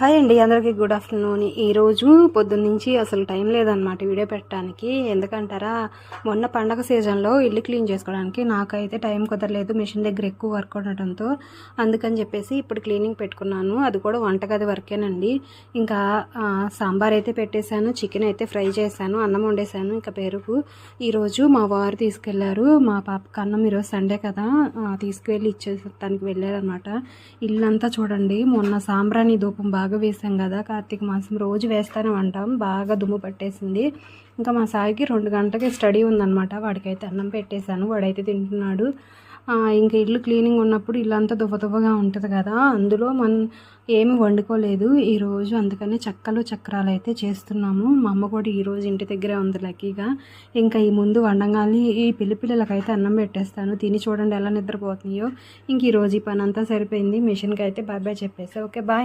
Hi అండి అందరికీ good afternoon. ఈరోజు పొద్దున్న నుంచి అసలు టైం లేదనమాట వీడియో పెట్టడానికి. ఎందుకంటారా మొన్న పండగ సీజన్లో ఇల్లు క్లీన్ చేసుకోవడానికి నాకైతే టైం కుదరలేదు మిషన్ దగ్గర ఎక్కువ వర్క్ ఉండటంతో. అందుకని చెప్పేసి ఇప్పుడు క్లీనింగ్ పెట్టుకున్నాను. అది కూడా వంటగది వర్కేనండి. ఇంకా సాంబార్ అయితే పెట్టేశాను చికెన్ అయితే ఫ్రై చేశాను అన్నం వండేశాను ఇంకా పెరుగు. ఈరోజు మా వారు తీసుకెళ్ళారు. మా పాపకి అన్నం ఈరోజు సండే కదా తీసుకువెళ్ళి ఇచ్చేస్తానికి వెళ్ళారనమాట ఇల్లంతా చూడండి మొన్న సాంబ్రాణి ధూపం బాగా వేసాం కదా కార్తీక మాసం రోజు వేస్తానే ఉంటాం బాగా దుమ్ము పట్టేసింది. ఇంకా మా సాయికి రెండు గంటలకి స్టడీ ఉందన్నమాట. వాడికైతే అన్నం పెట్టేశాను. వాడైతే తింటున్నాడు. ఇంకా ఇల్లు క్లీనింగ్ ఉన్నప్పుడు ఇల్లంతా దువ్వ దువ్వగా ఉంటుంది కదా అందులో మనం ఏమి వండుకోలేదు. ఈరోజు అందుకనే చక్కలు చక్రాలు అయితే చేస్తున్నాము. మా అమ్మ కూడా ఈరోజు ఇంటి దగ్గరే ఉంది లక్కీగా. ఇంకా ఈ ముందు వండగానే ఈ పిల్లి పిల్లలకైతే అన్నం పెట్టేస్తాను. తిని చూడండి ఎలా నిద్రపోతున్నాయో. ఇంక ఈరోజు ఈ పని అంతా సరిపోయింది. మిషన్కి అయితే బాబాయ్ చెప్పేసి. Okay bye.